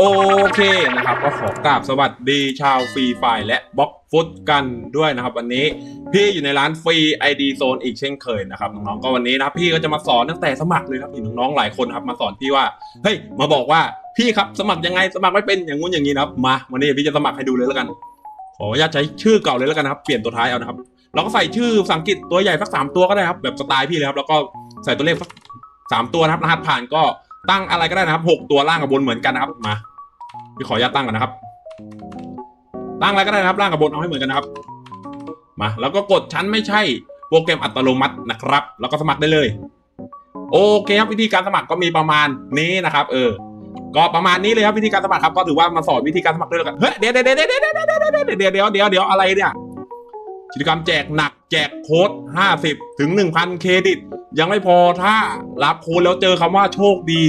โอเคนะครับก็ขอกราบสวัสดีชาวฟรีไฟล์และบล็อกฟุตกันด้วยนะครับ วันนี้พี่อยู่ในร้านฟรี ID Zone อีกเช่นเคยนะครับน้องๆก็วันนี้นะพี่ก็จะมาสอนตั้งแต่สมัครเลยครับมีน้องๆหลายคนครับมาสอนพี่ว่าเฮ้ยมาบอกว่าพี่ครับสมัครยังไงสมัครไม่เป็นอย่างงู้นอย่างนี้นะครับมาวันนี้พี่จะสมัครให้ดูเลยแล้วกันขออนุญาตใช้ชื่อเก่าเลยแล้วกันนะครับเปลี่ยนตัวท้ายเอานะครับเราก็ใส่ชื่อภาษาอังกฤษตัวใหญ่สักสามตัวก็ได้ครับแบบสไตล์พี่เลยครับแล้วก็ใส่ตัวเลขสักสามตัวนะครับรหัสผ่านก็ ตั้งอะไรก็ได้นะครับหกตัวล่างกับบนเหมือนกันนะครับมาพี่ขออนุญาตตั้งก่อนนะครับ ตั้งอะไรก็ได้นะครับล่างกับบนเอาให้เหมือนกันนะครับ มาแล้วก็กดชั้นไม่ใช่โปรแกรมอัตโนมัตินะครับ แล้วก็สมัครได้เลย โอเคครับวิธีการสมัครก็มีประมาณนี้นะครับ เออ ก็ประมาณนี้เลยครับวิธีการสมัครครับ ก็ถือว่ามาสอนวิธีการสมัครด้วยแล้วกันเฮ้ยเดี๋ยวเดี๋ยวเดี๋ยวเดี๋ยวเดี๋ยวเดี๋ยวเดี๋ยวเดี๋ยวเดี๋ยวอะไรเนี่ยกิจกรรมแจกหนักแจกโค้ด50ถึง1,000 เครดิต ยังไม่พอถ้ารับโค้ดแล้วเจอคำว่าโชคดี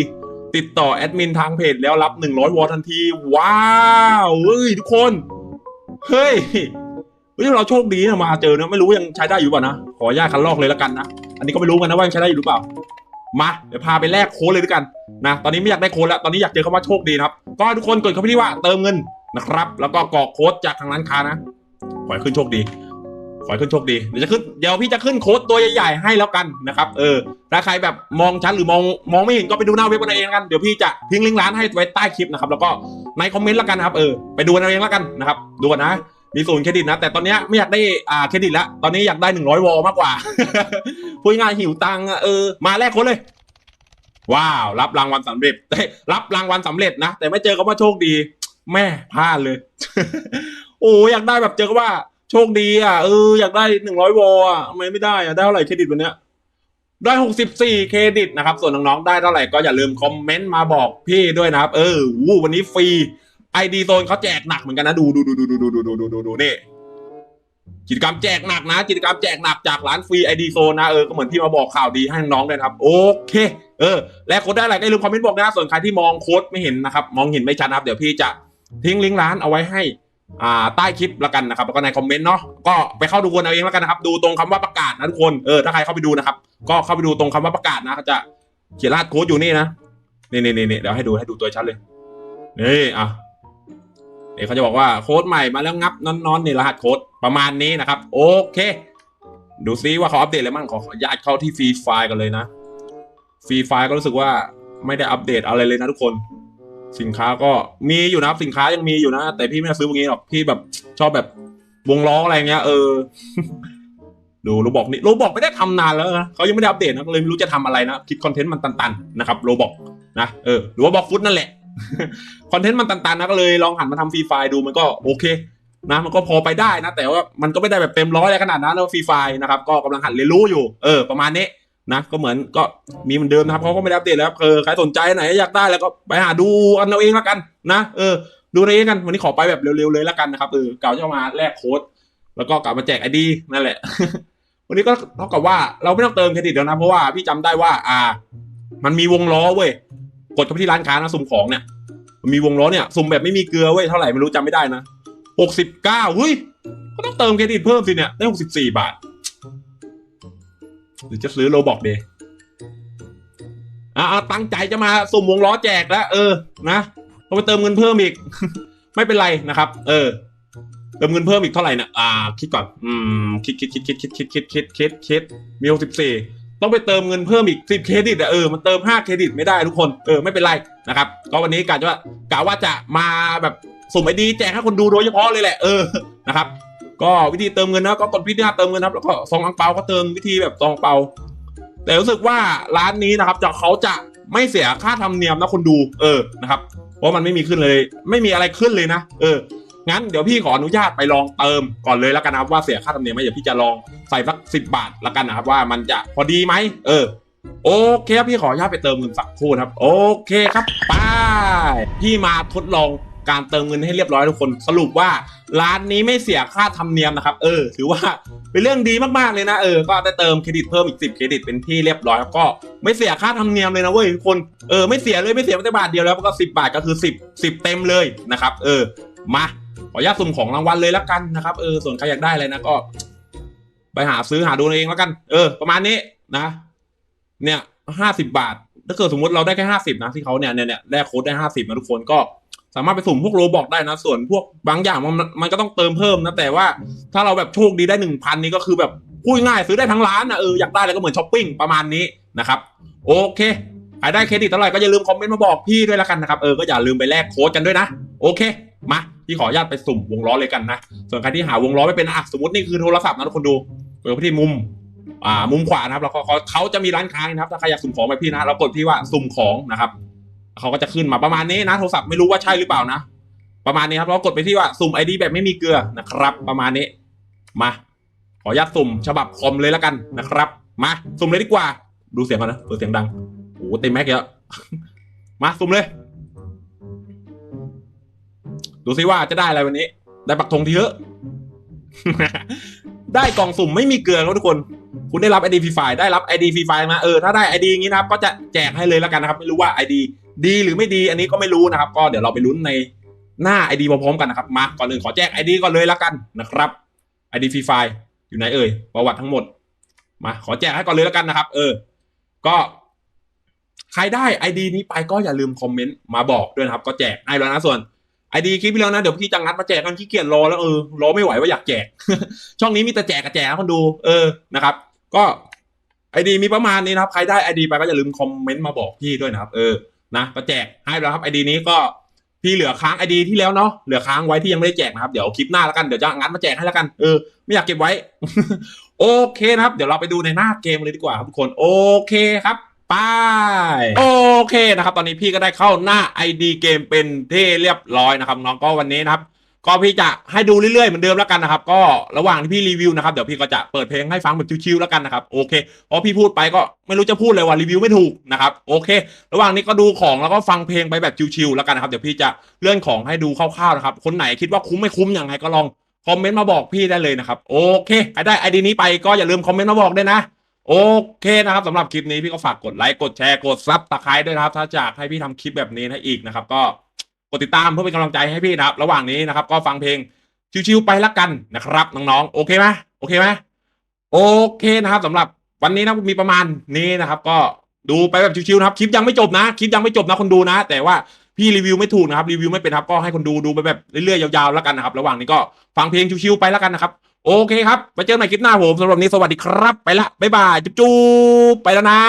ติดต่อแอดมินทางเพจแล้วรับ 100 วอลทันที ว้าวเฮ้ยทุกคน เฮ้ยเฮ้ยเราโชคดีนะมาเจอเนะไม่รู้ยังใช้ได้อยู่ป่ะนะ ขออนุญาตคันลอกเลยแล้วกันนะ อันนี้ก็ไม่รู้กันนะว่ายังใช้ได้อยู่หรือเปล่า มาเดี๋ยวพาไปแลกโค้ดเลยด้วยกันนะ ตอนนี้ไม่อยากได้โค้ดแล้วตอนนี้อยากเจอคำว่าโชคดีครับ ก็ทุกคนกดเข้าไปที่ว่าเติมเงินนะครับ แล้วก็กรอกโค้ดจากทางร้านค้านะขอให้ขึ้นโชคดี ขอให้ขึ้นโชคดีเดี๋ยวจะขึ้นเดี๋ยวพี่จะขึ้นโค้ดตัวใหญ่ๆให้แล้วกันนะครับเออถ้าใครแบบมองชัดหรือมองมองไม่เห็นก็ไปดูหน้าเว็บกันเองกันเดี๋ยวพี่จะทิ้งลิงก์ร้านให้ไว้ใต้คลิปนะครับแล้วก็ในคอมเมนต์แล้วกันครับเออไปดูกันเอาเองแล้วกันนะครับดูกันนะมีศูนย์เครดิตนะ แต่ตอนนี้ไม่อยากได้อ่าเครดิตละตอนนี้อยากได้หนึ่งร้อยวอลมากกว่าพูดง่ายหิวตังเออมาแลกโค้ดเลย ว้าว รับรางวัลสำเร็จเอ้รับรางวัลสำเร็จนะแต่ไม่เจอคำว่าโชคดี แม่พลาดเลย โอ้อยากได้แบบเจอว่า โชคดีอะเอออยากได้หนึ่งร้อยวอลอะทำไมไม่ได้อะได้เท่าไหร่เครดิตวันเนี้ยได้หกสิบสี่เครดิตนะครับ ส่วนน้องๆได้เท่าไหร่ก็อย่าลืมคอมเมนต์มาบอกพี่ด้วยนะครับ เออวู้วันนี้ฟรีไอดีโซนเขาแจกหนักเหมือนกันนะดูดูดูดูดูดูดูดูดูดูดูนี่กิจกรรมแจกหนักนะ กิจกรรมแจกหนักจากร้านฟรีไอดีโซนนะเออก็เหมือนที่มาบอกข่าวดีให้น้องๆด้วยครับ โอเค เออ และโค้ดได้อะไรก็อย่าลืมคอมเมนต์บอกนะส่วนใครที่มองโค้ดไม่เห็นนะครับ มองเห็นไม่ชัดนะครับ เดี๋ยวพี่จะทิ้งลิงก์ร้านเอาไว้ให้ อ่าใต้คลิปละกันนะครับแล้วก็ในคอมเมนต์เนาะก็ไปเข้าดูกันเอาเองแล้วกันนะครับ ดูตรงคำว่าประกาศนะทุกคนเออถ้าใครเข้าไปดูนะครับ ก็เข้าไปดูตรงคำว่าประกาศนะเขาจะเขียนรหัสโค้ดอยู่นี่นะนี่นี่นี่เดี๋ยวให้ดูให้ดูตัวชัดเลยนี่อะเดี๋ยวเขาจะบอกว่าโค้ดใหม่มาแล้วงับนอนนอนนี่รหัสโค้ดประมาณนี้นะครับ โอเค ดูซิว่าเขาอัปเดตอะไรบ้างขอขออนุญาตเข้าที่ฟรีไฟล์กันเลยนะฟรีไฟล์ก็รู้สึกว่าไม่ได้อัปเดตอะไรเลยนะทุกคน สินค้าก็มีอยู่นะครับสินค้ายังมีอยู่นะ แต่พี่ไม่ได้ซื้อพวกนี้หรอกพี่แบบชอบแบบวงล้ออะไรเงี้ย เออ ดูโรบอกนี่โรบอกไม่ได้ทำนานแล้วนะเขายังไม่ได้อัปเดตนะก็เลยไม่รู้จะทำอะไรนะคิดคอนเทนต์มันตันๆนะครับโรบอกนะเออหรือว่าบอกฟุตนั่นแหละคอนเทนต์มันตันๆนะก็เลยลองหันมาทำฟรีไฟดูมันก็โอเคนะมันก็พอไปได้นะ แต่ว่ามันก็ไม่ได้แบบเต็มร้อยอะไรขนาดนั้นแล้วฟรีไฟนะครับ ก็กำลังหัดเรียนรู้อยู่ เออ ประมาณนี้ นะก็เหมือนก็มีเหมือนเดิมนะครับเขาก็ไม่ได้อัปเดตแล้วเออใครสนใจไหนอยากได้แล้วก็ไปหาดูอันเอาเองแล้วกันนะเออดูเองกันวันนี้ขอไปแบบเร็วๆเลยแล้วกันนะครับเออเก่าจะมาแลกโค้ดแล้วก็กลับมาแจกไอดีนั่นแหละ วันนี้ก็เท่ากับว่าเราไม่ต้องเติมเครดิตแล้วนะ เพราะว่าพี่จำได้ว่า อ่า มันมีวงล้อเว้ยกดเข้าไปที่ร้านค้านะสุ่มของเนี่ยมันมีวงล้อเนี่ยสุ่มแบบไม่มีเกลือเว้ยเท่าไหร่ไม่รู้จำไม่ได้นะหกสิบเก้าเฮ้ยก็ต้องเติมเครดิตเพิ่มสิเนี่ยได้หกสิบสี่บาท หรือจะซื้อโลบอกเดย์อ่าตั้งใจจะมาสุ่มวงล้อแจกแล้วเออ นะต้องไปเติมเงินเพิ่มอีก ไม่เป็นไรนะครับ เออ เติมเงินเพิ่มอีกเท่าไหร่นะอ่า คิดก่อน อืม คิดคิดคิดคิดคิดคิดคิดคิดคิดคิดมีหกสิบสี่ต้องไปเติมเงินเพิ่มอีกสิบเครดิตเออมันเติมห้าเครดิตไม่ได้ทุกคนเออไม่เป็นไรนะครับก็วันนี้กะจะว่ากะว่าจะมาแบบสุ่มไอดีแจกให้คนดูโดยเฉพาะเลยแหละเออนะครับ ก็วิธีเติมเงินนะก็กดวิธีเติมเงินครับแล้วก็ซองอังเปาก็เติมวิธีแบบซองเปา แต่รู้สึกว่าร้านนี้นะครับจะเขาจะไม่เสียค่าธรรมเนียมนะคนดู เออนะครับ เพราะมันไม่มีขึ้นเลย ไม่มีอะไรขึ้นเลยนะเอองั้นเดี๋ยวพี่ขออนุญาตไปลองเติมก่อนเลยแล้วกันนะครับว่าเสียค่าธรรมเนียมไหมเดี๋ยวพี่จะลองใส่สักสิบาทละกันนะครับว่ามันจะพอดีไหมเออ โอเคครับพี่ขออนุญาตไปเติมเงินสักครู่นครับ โอเคครับไปพี่มาทดลอง การเติมเงินให้เรียบร้อยทุกคนสรุปว่าร้านนี้ไม่เสียค่าธรรมเนียมนะครับ เออ ถือว่าเป็นเรื่องดีมากๆเลยนะเออก็ได้เติมเครดิตเพิ่มอีก10เครดิตเป็นที่เรียบร้อยแล้วก็ไม่เสียค่าธรรมเนียมเลยนะเว้ยทุกคนเออไม่เสียเลยไม่เสียแม้แต่บาทเดียวแล้วก็10 บาทก็คือ 10 10 เต็มเลยนะครับ เออมาขออนุญาตสุ่มของรางวัลเลยแล้วกันนะครับเออส่วนใครอยากได้อะไรนะก็ ไปหาซื้อหาดูเองแล้วกัน เออ ประมาณนี้นะ เนี่ยห้าสิบบาท ถ้าเกิดสมมติเราได้แค่ห้าสิบนะที่เขาเนี่ยเนี่ยเนี่ยแลกโค้ดได้ห้าสิบนะทุกคนก็ สามารถไปสุ่มพวกโรบอกได้นะ ส่วนพวกบางอย่างมันมันก็ต้องเติมเพิ่มนะ แต่ว่าถ้าเราแบบโชคดีได้หนึ่งพันนี่ก็คือแบบพูดง่ายซื้อได้ทั้งร้านนะเอออยากได้อะไรก็เหมือนช้อปปิ้งประมาณนี้นะครับโอเคใครได้เครดิตเท่าไหร่ก็อย่าลืมคอมเมนต์มาบอกพี่ด้วยละกันนะครับเออก็อย่าลืมไปแลกโค้ดกันด้วยนะ โอเค มาพี่ขออนุญาตไปสุ่มวงล้อเลยกันนะ ส่วนใครที่หาวงล้อไม่เป็นอะสมมตินี่คือโทรศัพท์นะทุกคนดูเปิดไปที่มุมอ่ามุมขวานะครับแล้วเขาเขาเขาจะมีร้านค้านะครับถ้าใครอยากสุ่มของแบบพี่นะเรากดที่ว่าสุ่มของนะครับ เขาก็จะขึ้นมาประมาณนี้นะโทรศัพท์ไม่รู้ว่าใช่หรือเปล่านะ ประมาณนี้ครับเรากดไปที่ว่าสุ่มไอดีแบบไม่มีเกลือนะครับ ประมาณนี้ มา ขออนุญาตสุ่มฉบับคอมเลยแล้วกันนะครับ มาสุ่มเลยดีกว่า ดูเสียงก่อนนะเปิดเสียงดังโอ้เต็มแม็กเยอะมาสุ่มเลย ดูซิว่าจะได้อะไรวันนี้ ได้ปักธงทีเยอะ ได้กล่องสุ่มไม่มีเกลือครับทุกคน คุณได้รับ ID ฟรีไฟได้รับ ID ฟรีไฟมาเออถ้าได้ ID อย่างนี้นะครับ ก็จะแจกให้เลยแล้วกันนะครับ ไม่รู้ว่า ID ดีหรือไม่ดีอันนี้ก็ไม่รู้นะครับ ก็เดี๋ยวเราไปลุ้นในหน้า ID พร้อมๆกันนะครับ มาก่อนอื่นขอแจก ID ก่อนเลยแล้วกันนะครับ ID ฟรีไฟล์อยู่ไหนเอ่ยประวัติทั้งหมด มา ขอแจกให้ก่อนเลยแล้วกันนะครับ เออ ก็ใครได้ ID นี้ไปก็อย่าลืมคอมเมนต์มาบอกด้วยนะครับ ก็แจกให้แล้วนะส่วน ID คลิปที่แล้วนะเดี๋ยวพี่จะงัดมาแจกกันขี้เกียจรอแล้วเออรอไม่ไหวว่าอยากแจก ช่องนี้มีแต่แจกกับแจกคนดู เออนะครับ ก็ ID มีประมาณนี้นะครับ ใครได้ ID ไปก็อย่าลืมคอมเมนต์มาบอกพี่ด้วยนะครับ เออ นะก็แจกให้แล้วครับไอดีนี้ก็พี่เหลือค้างไอดีที่แล้วเนาะเหลือค้างไว้ที่ยังไม่ได้แจกนะครับเดี๋ยวคลิปหน้าแล้วกันเดี๋ยวจะงัดมาแจกให้แล้วกันเออไม่อยากเก็บไว้ โอเคนะครับ เดี๋ยวเราไปดูในหน้าเกมเลยดีกว่าครับทุกคนโอเคครับไปโอเคนะครับ ตอนนี้พี่ก็ได้เข้าหน้า ID เกมเป็นที่เรียบร้อยนะครับ น้องก็วันนี้นะครับ ก็พี่จะให้ดูเรื่อยๆเหมือนเดิมแล้วกันนะครับ ก็ระหว่างที่พี่รีวิวนะครับเดี๋ยวพี่ก็จะเปิดเพลงให้ฟังแบบชิวๆแล้วกันนะครับโอเคเพราะพี่พูดไปก็ไม่รู้จะพูดเลยว่ารีวิวไม่ถูกนะครับโอเค ระหว่างนี้ก็ดูของแล้วก็ฟังเพลงไปแบบชิวๆแล้วกันนะครับเดี๋ยวพี่จะเลื่อนของให้ดูคร่าวๆนะครับคนไหนคิดว่าคุ้มไม่คุ้มย่างไรก็ลองคอมเมนต์มาบอกพี่ได้เลยนะครับโอเคใครได้ไอดีนี้ไปก็อย่าลืมคอมเมนต์มาบอกด้วยนะโอเคนะครับสำหรับคลิปนี้พี่ก็ฝากกดไลค์กดแชร์กดซับตะไคร้ด้วยนะครับ ถ้าอยากให้พี่ทำคลิปแบบนี้ให้อีกนะครับก็ กดติดตามเพื่อเป็นกำลังใจให้พี่นะครับ ระหว่างนี้นะครับ ก็ฟังเพลงชิวๆไปละกันนะครับน้องๆโอเคไหมโอเคไหมโอเคนะครับสำหรับวันนี้นะมีประมาณนี้นะครับ ก็ดูไปแบบชิวๆนะครับคลิปยังไม่จบนะคลิปยังไม่จบนะคนดูนะ แต่ว่าพี่รีวิวไม่ถูกนะครับรีวิวไม่เป็นครับก็ให้คนดูดูไปแบบเรื่อยๆยาวๆแล้วกันนะครับ ระหว่างนี้ก็ฟังเพลงชิวๆไปแล้วกันนะครับ โอเคครับไปเจอกันใหม่คลิปหน้าผมสำหรับวันนี้สวัสดีครับ ไปละบ๊ายบายจุ๊บจุ๊บไปแล้วนะ